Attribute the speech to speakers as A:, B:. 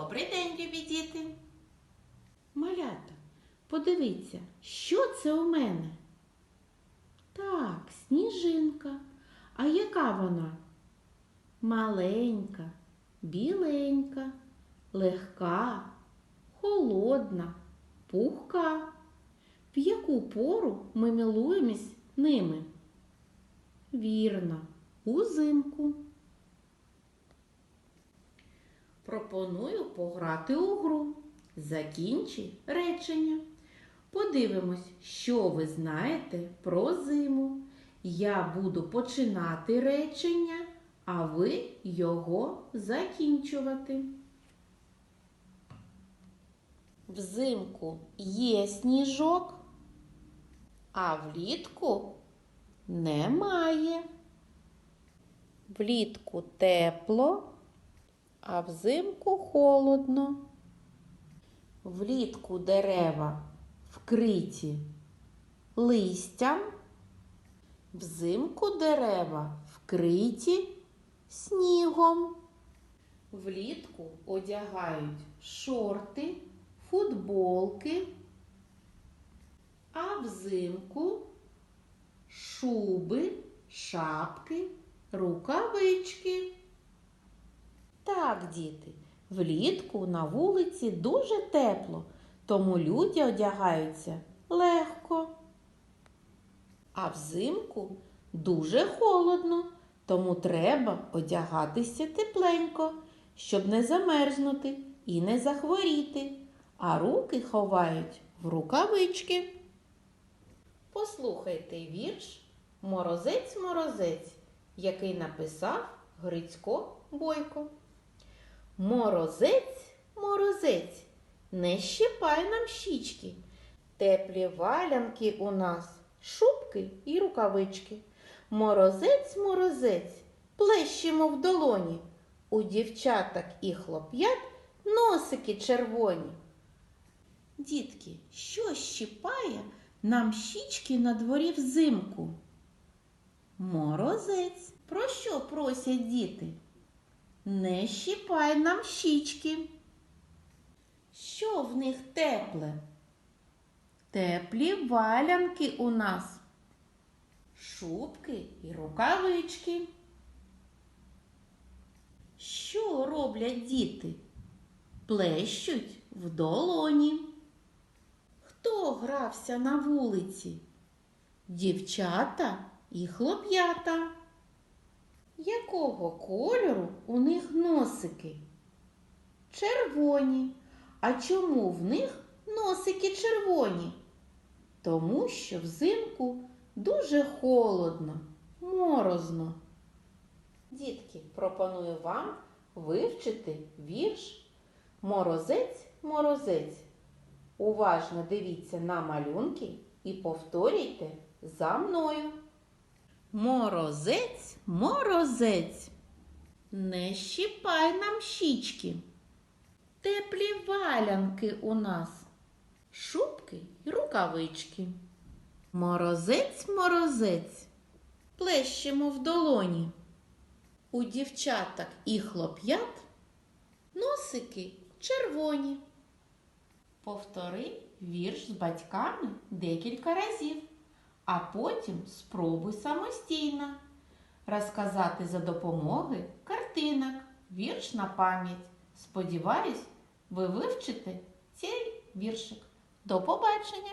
A: Добрий день, любі діти.
B: Малята, подивіться, що це у мене? Так, сніжинка. А яка вона? Маленька, біленька, легка, холодна, пухка. В яку пору ми милуємось ними? Вірно, узимку. Пропоную пограти у гру. Закінчи речення. Подивимось, що ви знаєте про зиму. Я буду починати речення, а ви його закінчувати. Взимку є сніжок, а влітку немає. Влітку тепло, а взимку холодно. Влітку дерева вкриті листям, взимку дерева вкриті снігом. Влітку одягають шорти, футболки, а взимку шуби, шапки, рукавички. Так, діти, влітку на вулиці дуже тепло, тому люди одягаються легко. А взимку дуже холодно, тому треба одягатися тепленько, щоб не замерзнути і не захворіти, а руки ховають в рукавички. Послухайте вірш Морозець-морозець, який написав Грицько Бойко. Морозець, морозець, не щипай нам щічки. Теплі валянки у нас, шубки і рукавички. Морозець, морозець, плещемо в долоні. У дівчаток і хлоп'ят носики червоні. Дітки, що щипає нам щічки на дворі взимку? Морозець. Про що просять діти? Не щіпай нам щічки. Що в них тепле? Теплі валянки у нас, шубки і рукавички. Що роблять діти? Плещуть в долоні. Хто грався на вулиці? Дівчата і хлоп'ята. Якого кольору у них носики? Червоні. А чому в них носики червоні? Тому що взимку дуже холодно, морозно. Дітки, пропоную вам вивчити вірш Морозець, морозець. Уважно дивіться на малюнки і повторюйте за мною. Морозець, морозець, не щіпай нам щічки. Теплі валянки у нас, шубки й рукавички. Морозець, морозець, плещемо в долоні. У дівчаток і хлоп'ят носики червоні. Повтори вірш з батьками декілька разів, а потім спробуй самостійно розказати за допомогою картинок, вірш на пам'ять. Сподіваюсь, ви вивчите цей віршик. До побачення!